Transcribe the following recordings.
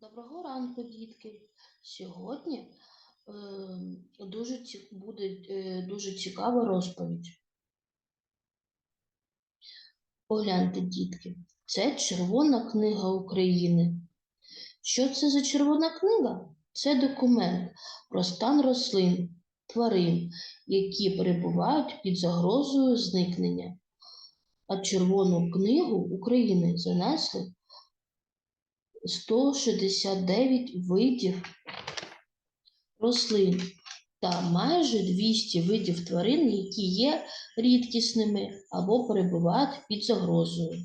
Доброго ранку, дітки. Сьогодні е, дуже ці- буде е, дуже цікава розповідь. Погляньте, дітки, це Червона книга України. Що це за червона книга? Це документ про стан рослин, тварин, які перебувають під загрозою зникнення. А Червону книгу України занесли 169 видів рослин та майже 200 видів тварин, які є рідкісними або перебувають під загрозою.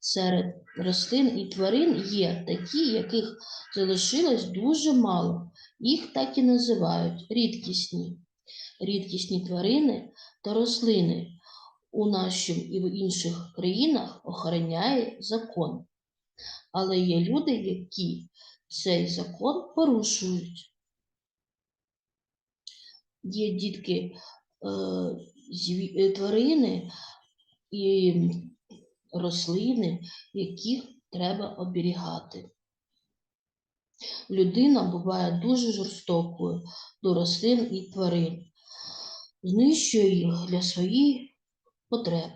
Серед рослин і тварин є такі, яких залишилось дуже мало. Їх так і називають рідкісні. Рідкісні тварини та рослини у нашому і в інших країнах охороняє закон. Але є люди, які цей закон порушують. Є дітки е, е, тварини і рослини, яких треба оберігати. Людина буває дуже жорстокою до рослин і тварин, знищує їх для своїх потреб.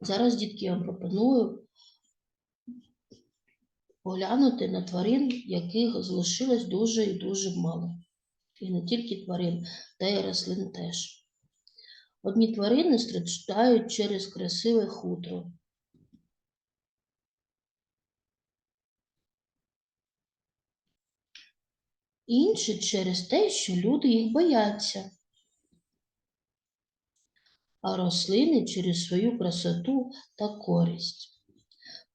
Зараз, дітки, я вам пропоную поглянути на тварин, яких залишилось дуже і дуже мало. І не тільки тварин, та й рослин теж. Одні тварини страждають через красиве хутро. Інші через те, що люди їх бояться. А рослини через свою красоту та користь.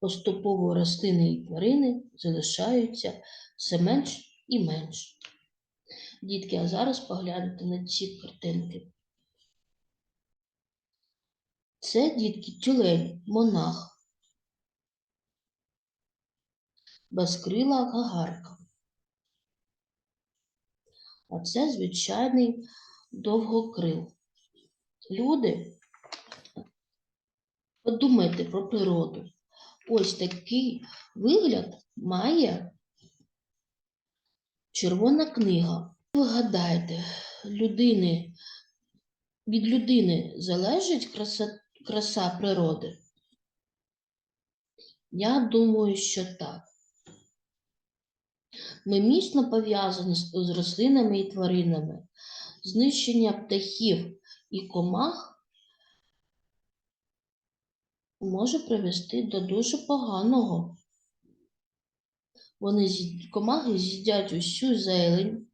Поступово рослини і тварини залишаються все менш і менш. Дітки, а зараз погляньте на ці картинки. Це дітки тюлень, монах, безкрила гагарка. А це звичайний довгокрил. Люди, подумайте про природу. Ось такий вигляд має червона книга. Ви гадаєте, людини, від людини залежить краса, краса природи? Я думаю, що так. Ми міцно пов'язані з рослинами і тваринами. Знищення птахів і комах може привести до дуже поганого. Вони комахи з'їдять усю зелень,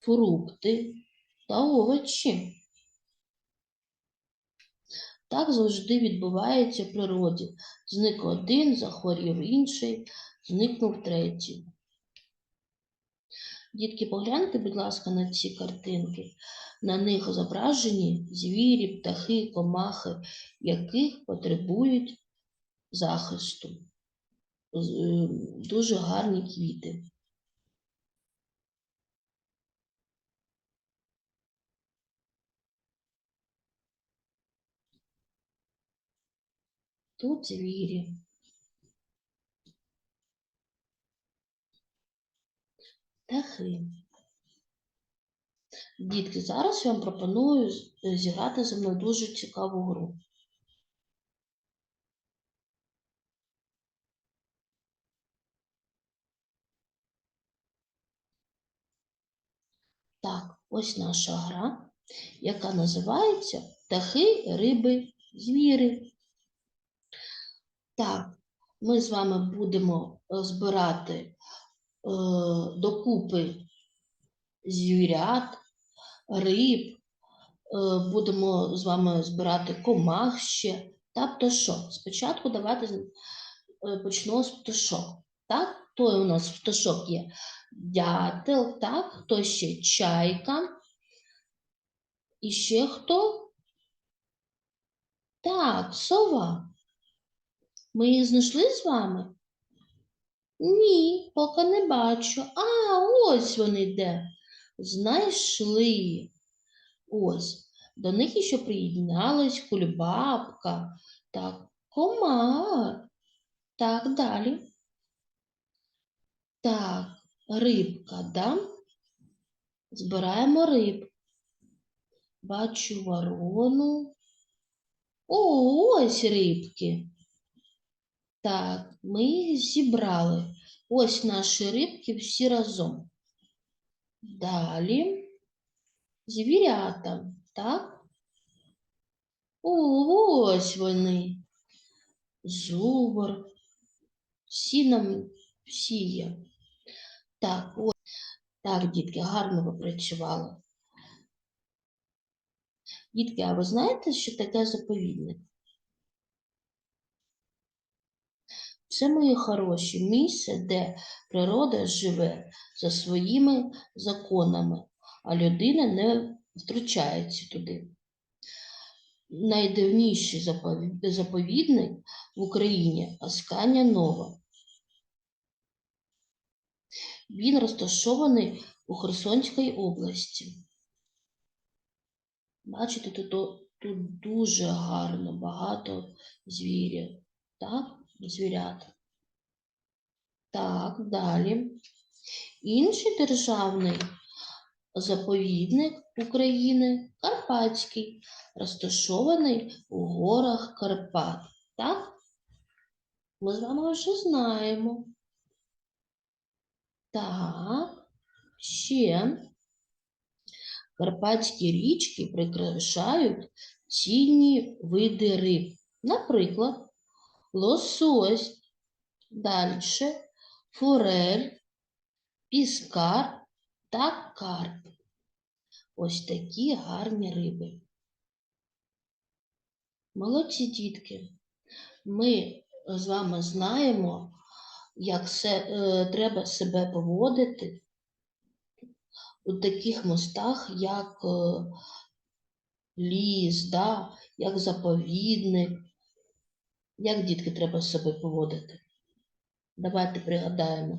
фрукти та овочі. Так завжди відбувається в природі. Зник один, захворів інший, зникнув третій. Дітки, погляньте, будь ласка, на ці картинки. На них зображені звірі, птахи, комахи, яких потребують захисту. Е, Дуже гарні квіти. Тут звірі. Птахи. Дітки, зараз я вам пропоную зіграти зі мною дуже цікаву гру. Так, ось наша гра, яка називається Птахи, риби, звіри. Так, ми з вами будемо е, збирати докупи звірят, риб, е, будемо з вами збирати комах ще та пташок. Спочатку давайте е, почнемо з пташок. Так, хто у нас пташок є? Дятел, так, хто ще чайка. І ще хто? Так, сова. Ми їх знайшли з вами? Ні, поки не бачу. А, ось вони де. Знайшли. Ось. До них ще приєдналась кульбабка та комар. Так, далі. Так, рибка, да? Збираємо риб. Бачу ворону. О, ось рибки. Так, ми їх зібрали. Ось наші рибки всі разом. Далі звірята, так? Ось вони. Зубр. Всі нам всі є. Так, ось. Так, дітки, гарно ви працювали. Дітки, а ви знаєте, що таке заповідник? Це, мої хороші, місце, де природа живе за своїми законами, а людина не втручається туди. Найдавніший заповідник в Україні Аскання Нова. Він розташований у Херсонській області. Бачите, тут, тут дуже гарно, багато звірів. Так, звірят. Так, далі. Інший державний заповідник України Карпатський, розташований у горах Карпат. Так? Ми з вами вже знаємо. Так, ще карпатські річки прикрашають цінні види риб. Наприклад, лосось, далі форель, піскар та карп. Ось такі гарні риби. Молодці дітки. Ми з вами знаємо, як се, е, треба себе поводити у таких мостах, як е, ліс, да, як заповідник. Як дітки треба себе поводити? Давайте пригадаємо.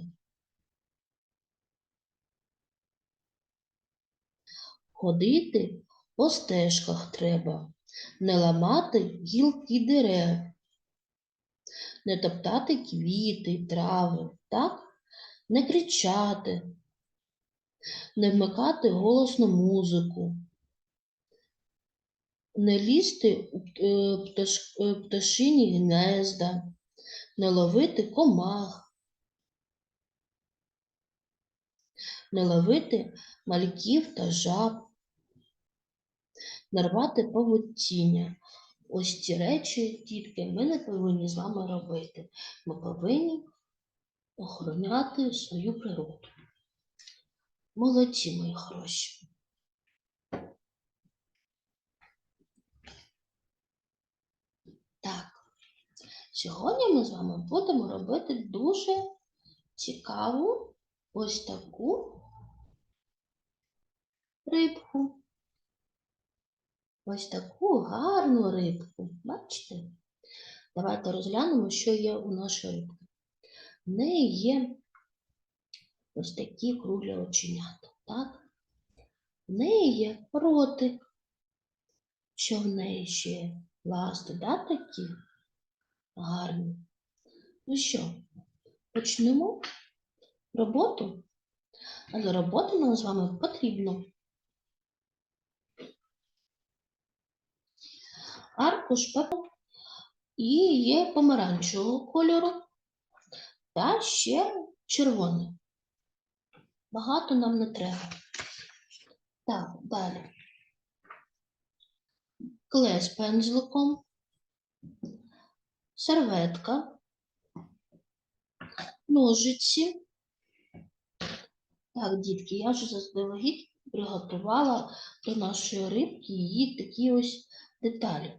Ходити по стежках треба, не ламати гілки дерев, не топтати квіти, трави, так? Не кричати, не вмикати голосну музику, не лізти е, пташині гнезда, не ловити комах, не ловити мальків та жаб, не рвати павутіння. Ось ці речі, дітки, ми не повинні з вами робити. Ми повинні охороняти свою природу. Молодці, мої хороші. Так, сьогодні ми з вами будемо робити дуже цікаву ось таку рибку. Ось таку гарну рибку. Бачите? Давайте розглянемо, що є у нашої рибки. В неї є ось такі круглі оченята. Так? В неї є ротик. Що в неї ще є? Ласти, да, такі гарні. Ну що, почнемо роботу? А для роботи нам з вами потрібно аркуш паперу і є помаранчевого кольору та ще червоний. Багато нам не треба. Так, далі. Клей з пензликом, серветка, ножиці. Так, дітки, я вже заздалегідь приготувала до нашої рибки її такі ось деталі.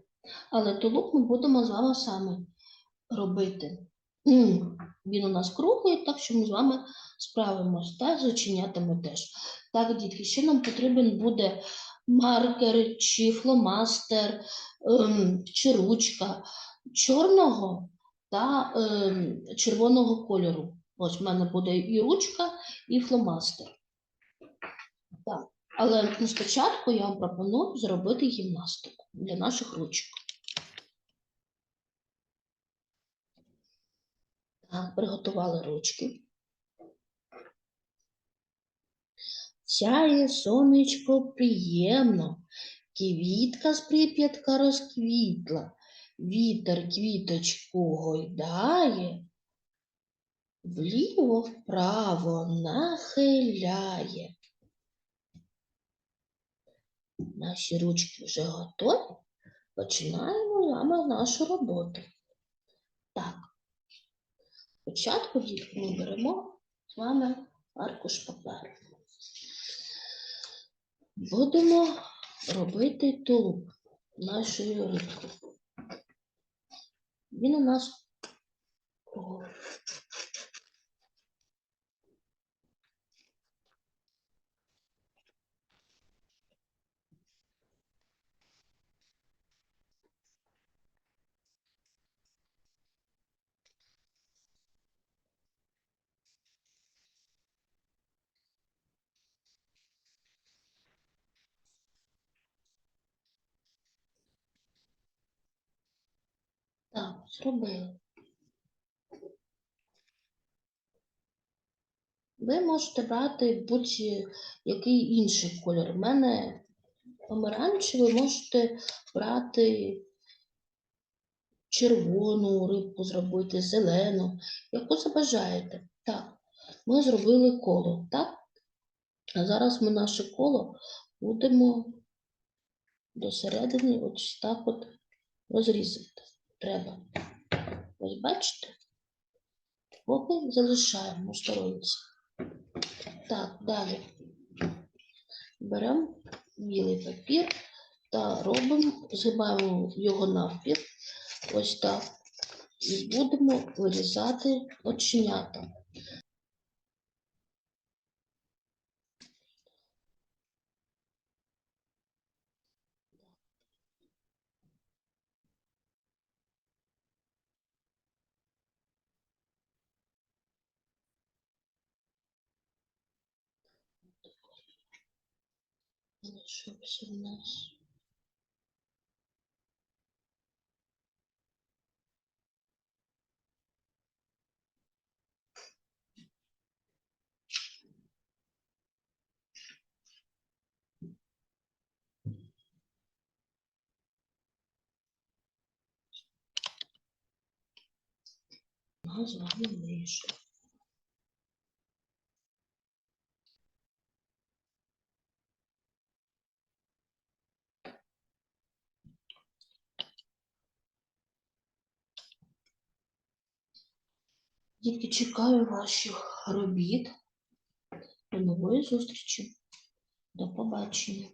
Але тулуп ми будемо з вами саме робити. Він у нас круглий, так що ми з вами справимось. Та з теж. Так, дітки, ще нам потрібен буде маркер чи фломастер, ем, чи ручка чорного та ем, червоного кольору. Ось в мене буде і ручка, і фломастер. Так. Але ну, спочатку я вам пропоную зробити гімнастику для наших ручок. Так, приготували ручки. Сяє сонечко приємно, квітка з прип'ятка розквітла, вітер квіточку гойдає, вліво вправо нахиляє. Наші ручки вже готові. Починаємо з вами нашу роботу. Так, спочатку ми беремо з вами аркуш паперу. Будемо робити тулуб нашої рибки. Він у нас круглий. Так, зробили. Ви можете брати будь-який інший колір. У мене помаранчевий, можете брати червону рибку зробити, зелену, яку забажаєте. Так, ми зробили коло, так? А зараз ми наше коло будемо до середини ось так от розрізати. Треба. Ось бачите? Поки залишаємо сторонці. Так, далі. Беремо білий папір та робимо, згибаємо його навпіл, ось так, і будемо вирізати оченята. Залишився в нас. Ми Дітки, чекаю ваших робіт. До нової зустрічі. До побачення.